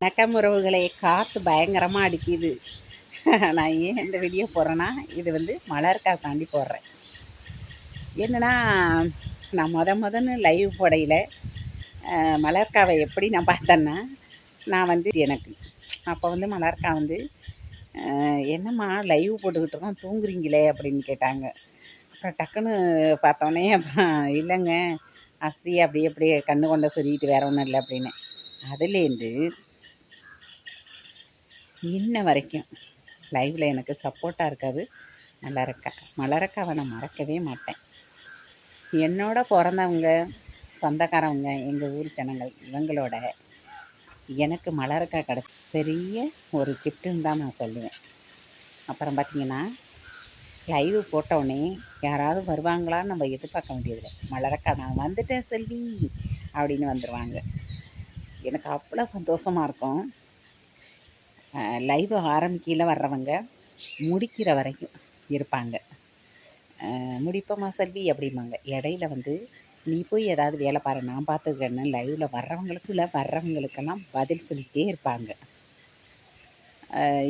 வணக்கம் உறவுகளை. காற்று பயங்கரமாக அடிக்குது. நான் ஏன் இந்த வெளியே போகிறேன்னா இது வந்து மலர்க்கா தாண்டி போடுறேன். என்னன்னா நான் மொத முதன்னு லைவ் போடையில் மலர்காவை எப்படி நான் பார்த்தேன்னா நான் வந்து எனக்கு. அப்போ வந்து மலர்க்கா வந்து என்னம்மா லைவ் போட்டுக்கிட்டு இருக்கோம் தூங்குறீங்களே அப்படின்னு கேட்டாங்க. அப்புறம் டக்குன்னு பார்த்தோன்னே அப்புறம் இல்லைங்க அஸ்தி அப்படியே அப்படியே கண்ணு கொண்ட சொல்லிட்டு வேற ஒன்றும் இல்லை அப்படின்னு. அதுலேருந்து இன்ன வரைக்கும். லைவில் எனக்கு சப்போர்ட்டாக இருக்காது. மலரக்கா மலரக்காவை நான் மறக்கவே மாட்டேன். என்னோட பிறந்தவங்க சொந்தக்காரவங்க எங்கள் ஊர் ஜனங்கள் இவங்களோட எனக்கு மலரக்கா கிட பெரிய ஒரு கிஃப்ட்டுன்னு தான் நான் சொல்லுவேன். அப்புறம் பார்த்தீங்கன்னா லைவ் போட்டோடனே யாராவது வருவாங்களான்னு நம்ம எதிர்பார்க்க வேண்டியதில்லை. மலரக்கா நான் வந்துட்டேன் செல்வி அப்படின்னு வந்துடுவாங்க எனக்கு அவ்வளோ சந்தோஷமாக இருக்கும். லைவ் ஆரம்பிக்கையில் வர்றவங்க முடிக்கிற வரைக்கும் இருப்பாங்க. முடிப்போமா செல்வி? அப்படிம்பாங்க. இடையில வந்து நீ போய் ஏதாவது வேலை பாரு நான் பார்த்துக்கிறேன்னு லைவில் வர்றவங்களுக்குள்ள வர்றவங்களுக்கெல்லாம் பதில் சொல்லிகிட்டே இருப்பாங்க.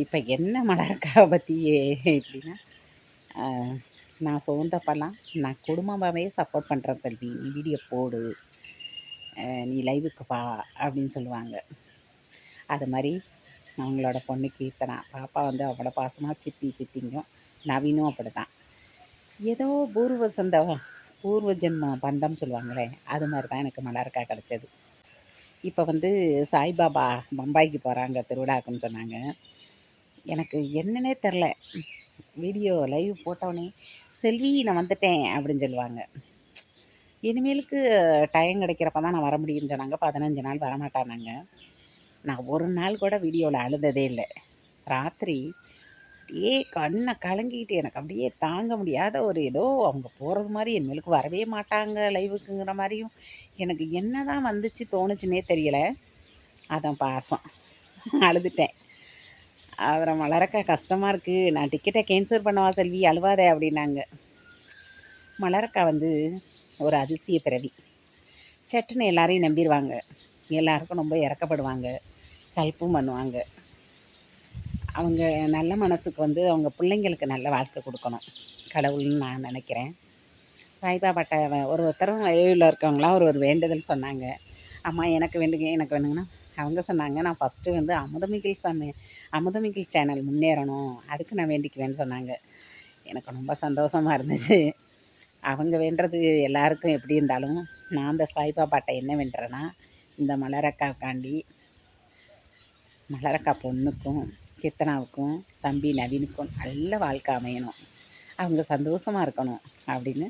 இப்போ என்ன மலர்க்காவை பற்றி எப்படின்னா நான் சோர்ந்தப்பெல்லாம் நான் குடும்பமாகவே சப்போர்ட் பண்ணுறேன் செல்வி. நீ வீடியோ போடு. நீ லைவுக்கு வா அப்படின்னு சொல்லுவாங்க. அது மாதிரி அவங்களோட பொண்ணு கீர்த்தனா பாப்பா வந்து அவ்வளோ பாசமாக சித்தி சித்திங்கும். நவீனும் அப்படி தான் ஏதோ பூர்வ சொந்த பூர்வ ஜென்ம பந்தம் சொல்லுவாங்களே அது மாதிரி தான் எனக்கு மலர்க்கா கிடச்சது. இப்போ வந்து சாய்பாபா பம்பாய்க்கு போகிறாங்க திருவிழாக்குன்னு சொன்னாங்க. எனக்கு என்னன்னே தெரில வீடியோ லைவ் போட்டோடனே செல்வி நான் வந்துட்டேன் அப்படின்னு சொல்லுவாங்க. இனிமேலுக்கு டைம் கிடைக்கிறப்ப தான் நான் வர முடியும்னு சொன்னாங்க. பதினஞ்சு நாள் வரமாட்டானாங்க. நான் ஒரு நாள் கூட வீடியோவில் அழுததே இல்லை. ராத்திரி அப்படியே கண்ணை கலங்கிக்கிட்டு எனக்கு அப்படியே தாங்க முடியாத ஒரு ஏதோ அவங்க போகிறது மாதிரி என் மேலுக்கு வரவே மாட்டாங்க லைவுக்குங்கிற மாதிரியும் எனக்கு என்ன தான் வந்துச்சு தோணுச்சுன்னே தெரியலை. அதான் பாசம். அழுதுட்டேன். அப்புறம் மலரக்கா கஷ்டமாக இருக்குது நான் டிக்கெட்டை கேன்சல் பண்ணவா செல்வி? அழுவாதே அப்படின்னாங்க. மலரக்கா வந்து ஒரு அதிசய பிறவி. சட்டுன்னு எல்லாரையும் நம்பிடுவாங்க எல்லாருக்கும் ரொம்ப இறக்கப்படுவாங்க. ஹெல்ப்பும் பண்ணுவாங்க. அவங்க நல்ல மனசுக்கு வந்து அவங்க பிள்ளைங்களுக்கு நல்ல வாழ்க்கை கொடுக்கணும். கடவுள்னு நான் நினைக்கிறேன். சாய்பாபாட்ட வ- ஒரு ஒருத்தரும் வழியில் இருக்கவங்களாம் ஒரு ஒரு வேண்டுதல் சொன்னாங்க. அம்மா எனக்கு வேண்டுங்க எனக்கு வேணுங்கன்னா அவங்க சொன்னாங்க. நான் ஃபஸ்ட்டு வந்து அமுதமிகில் சாமி அமுதமிகில் சேனல் முன்னேறணும். அதுக்கு நான் வேண்டிக்குவேன்னு சொன்னாங்க. எனக்கு ரொம்ப சந்தோஷமாக இருந்துச்சு. அவங்க வேண்டுறது எல்லாருக்கும் எப்படி இருந்தாலும் நான் அந்த சாய்பாபாட்ட என்ன வேண்டுறேன்னா இந்த மலரக்காக்காண்டி மலரக்கா பொண்ணுக்கும் கீர்த்தனாவுக்கும் தம்பி நவீனுக்கும் நல்ல வாழ்க்கை அமையணும். அவங்க சந்தோஷமாக இருக்கணும் அப்படின்னு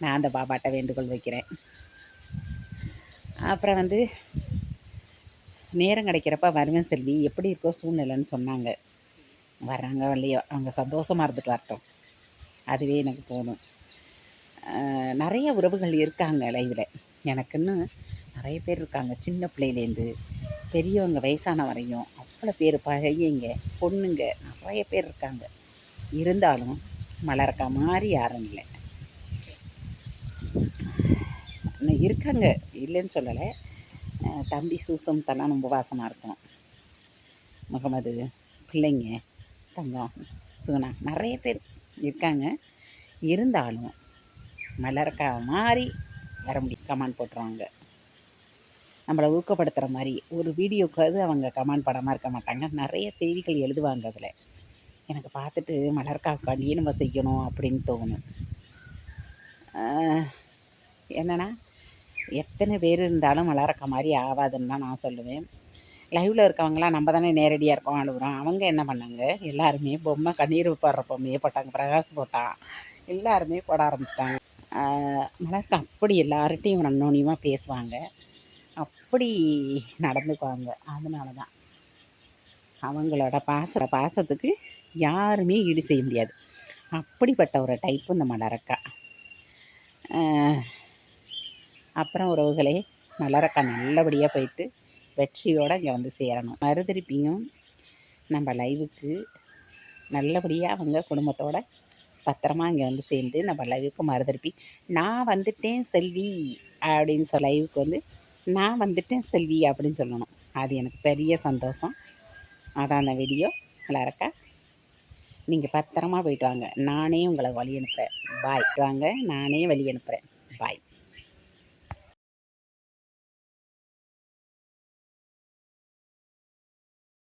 நான் அந்த பாபாட்ட வேண்டுகோள் வைக்கிறேன். அப்புறம் வந்து நேரம் கிடைக்கிறப்ப வருவேன் செல்வி. எப்படி இருக்கோ சூழ்நிலைன்னு சொன்னாங்க. வர்றாங்க இல்லையோ அவங்க சந்தோஷமாக இருந்துட்டு வரட்டும். அதுவே எனக்கு போகணும் நிறைய உறவுகள் இருக்காங்க லைவில் எனக்குன்னு நிறைய பேர் இருக்காங்க. சின்ன பிள்ளையிலேருந்து பெரியவங்க வயசான வரையும் அவ்வளோ பேர் பகையங்க பொண்ணுங்க நிறைய பேர் இருக்காங்க. இருந்தாலும் மலர்க்கா மாதிரி யாரும் இல்லை. இன்னும் இருக்காங்க. இல்லைன்னு சொல்லலை. தம்பி சூசம் தலாம் ரொம்ப வாசமாக இருக்கும். முகமது பிள்ளைங்க தங்கம் சுகுணா நிறைய பேர் இருக்காங்க. இருந்தாலும் மலர்க்கா மாதிரி வர முடியும். கமெண்ட் போட்டுருவாங்க. நம்மளை ஊக்கப்படுத்துகிற மாதிரி. ஒரு வீடியோக்காவது அவங்க கமெண்ட் படமாக இருக்க மாட்டாங்க. நிறைய செய்திகள் எழுதுவாங்க அதில். எனக்கு பார்த்துட்டு மலர்காக்காண்டியே நம்ம செய்யணும் அப்படின்னு தோணும். என்னென்னா எத்தனை பேர் இருந்தாலும் மலரக்கா மாதிரி ஆகாதுன்னு தான் நான் சொல்லுவேன். லைவில் இருக்கவங்களாம் நம்ம தானே நேரடியாக இருக்கோம் அழுகுறோம் அவங்க என்ன பண்ணாங்க? எல்லாருமே பொம்மை கண்ணீர் போடுற பொம்மையே போட்டாங்க. பிரகாஷ் போட்டான் எல்லாருமே போட ஆரம்பிச்சிட்டாங்க. மலர்க்கா அப்படி எல்லார்கிட்டையும் நன்னோனியமாக பேசுவாங்க. அப்படி நடந்துக்குவாங்க. அதனால தான் அவங்களோட பாச பாசத்துக்கு யாருமே ஈடு செய்ய முடியாது. அப்படிப்பட்ட ஒரு டைப்பு இந்த மலரக்கா அப்புறம் உறவுகளே மலரக்கா நல்லபடியாக போயிட்டு வெற்றியோடு இங்கே வந்து சேரணும். மறுதிருப்பியும் நம்ம லைவுக்கு நல்லபடியாக அவங்க குடும்பத்தோட பத்திரமா இங்கே வந்து சேர்ந்து நம்ம லைவுக்கு மறுதிருப்பி நான் வந்துட்டேன் செல்வி அப்படின்னு சொல்ல லைவுக்கு வந்து நான் வந்துட்டேன் செல்வி அப்படின்னு சொல்லணும். அது எனக்கு பெரிய சந்தோஷம். அதான் அந்த வீடியோ நல்லா இருக்கா? நீங்கள் பத்திரமா போயிட்டு வாங்க. நானே உங்களை வழி அனுப்புகிறேன் பாய் வாங்க. நானே வழி அனுப்புகிறேன் பாய்